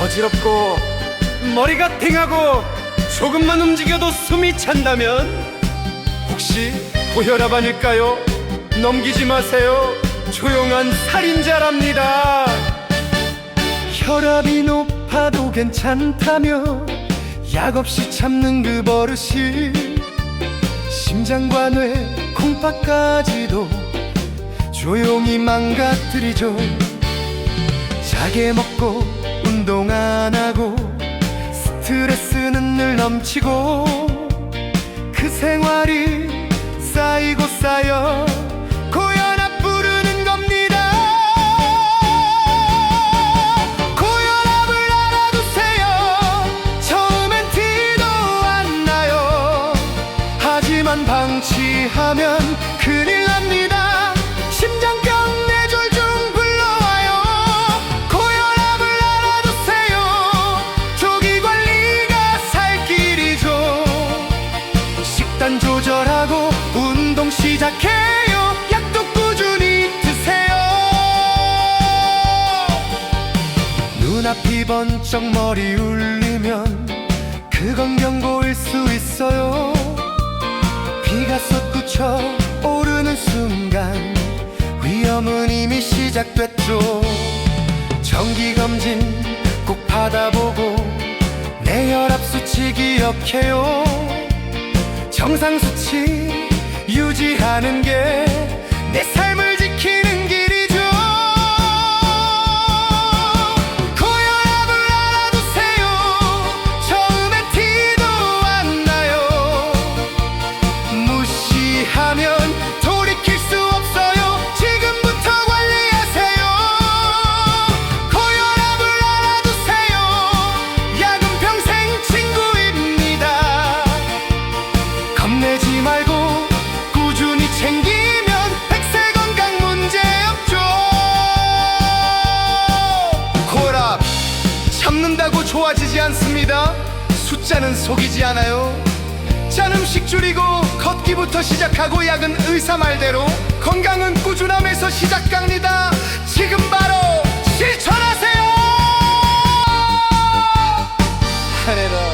어지럽고 머리가 띵하고 조금만 움직여도 숨이 찬다면 혹시 고혈압 아닐까요? 넘기지 마세요. 조용한 살인자랍니다. 혈압이 높아도 괜찮다며 약 없이 참는 그 버릇이 심장과 뇌, 콩팥까지도 조용히 망가뜨리죠. 짜게 먹고 운동 안 하고 스트레스는 늘 넘치고 그 생활이 쌓이고 쌓여 고혈압 부르는 겁니다. 고혈압을 알아두세요. 처음엔 티도 안 나요. 하지만 방치하면 큰일 납니다. 심장 하고 운동 시작해요. 약도 꾸준히 드세요. 눈앞이 번쩍 머리 울리면 그건 경고일 수 있어요. 비가 솟구쳐 오르는 순간 위험은 이미 시작됐죠. 정기검진 꼭 받아보고 내 혈압 수치 기억해요 정상 수치 유지하는 게 내 삶 좋아지지 않습니다. 숫자는 속이지 않아요. 짠 음식 줄이고 걷기부터 시작하고 약은 의사 말대로 건강은 꾸준함에서 시작합니다. 지금 바로 실천하세요! 하늘아